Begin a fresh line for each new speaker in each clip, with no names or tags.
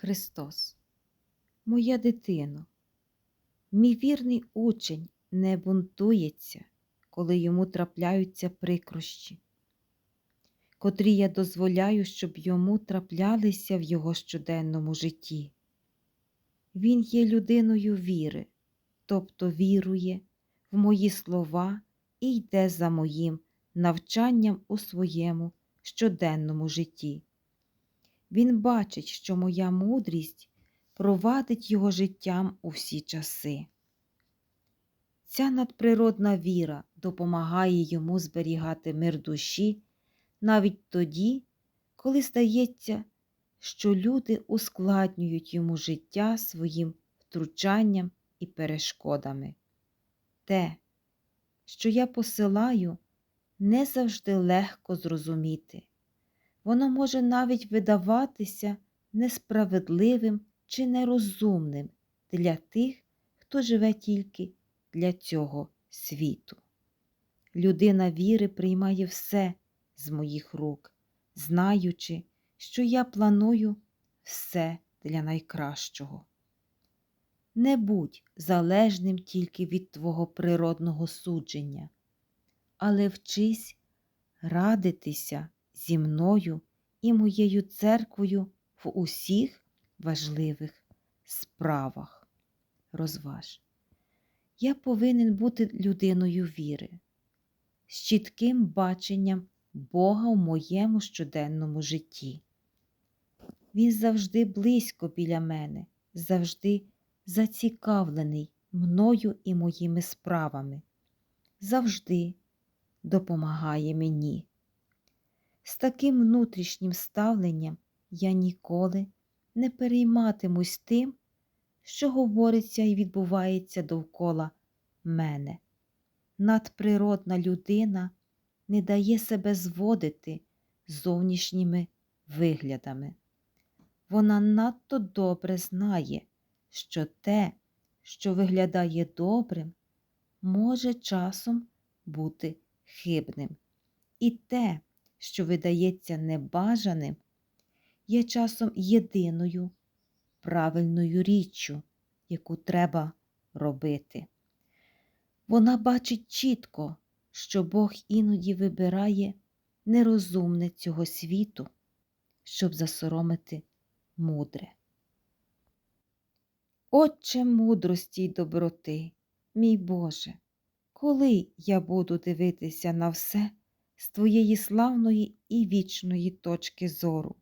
Христос, моя дитино, мій вірний учень не бунтується, коли йому трапляються прикрощі, котрі я дозволяю, щоб йому траплялися в його щоденному житті. Він є людиною віри, тобто вірує в мої слова і йде за моїм навчанням у своєму щоденному житті. Він бачить, що моя мудрість провадить його життям у всі часи. Ця надприродна віра допомагає йому зберігати мир душі навіть тоді, коли здається, що люди ускладнюють йому життя своїм втручанням і перешкодами. Те, що я посилаю, не завжди легко зрозуміти. Воно може навіть видаватися несправедливим чи нерозумним для тих, хто живе тільки для цього світу. Людина віри приймає все з моїх рук, знаючи, що я планую все для найкращого. Не будь залежним тільки від твого природного судження, але вчись радитися зі мною і моєю церквою в усіх важливих справах. Розваж. Я повинен бути людиною віри, з чітким баченням Бога в моєму щоденному житті. Він завжди близько біля мене, завжди зацікавлений мною і моїми справами, завжди допомагає мені. З таким внутрішнім ставленням я ніколи не перейматимусь тим, що говориться і відбувається довкола мене. Надприродна людина не дає себе зводити зовнішніми виглядами. Вона надто добре знає, що те, що виглядає добрим, може часом бути хибним. І те, що видається небажаним, є часом єдиною правильною річчю, яку треба робити. Вона бачить чітко, що Бог іноді вибирає нерозумне цього світу, щоб засоромити мудре. Отче мудрості й доброти, мій Боже, коли я буду дивитися на все з Твоєї славної і вічної точки зору?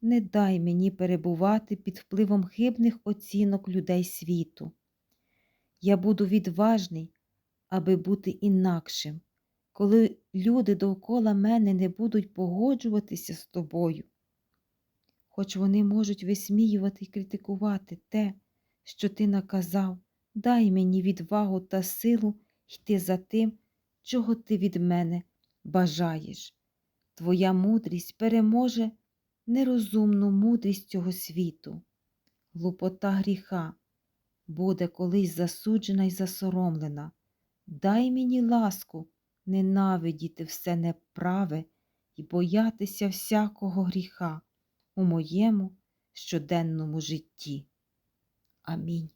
Не дай мені перебувати під впливом хибних оцінок людей світу. Я буду відважний, аби бути інакшим, коли люди довкола мене не будуть погоджуватися з тобою. Хоч вони можуть висміювати і критикувати те, що ти наказав, дай мені відвагу та силу йти за тим, чого ти від мене бажаєш. Твоя мудрість переможе нерозумну мудрість цього світу. Глупота гріха буде колись засуджена й засоромлена. Дай мені ласку ненавидіти все неправе і боятися всякого гріха у моєму щоденному житті. Амінь.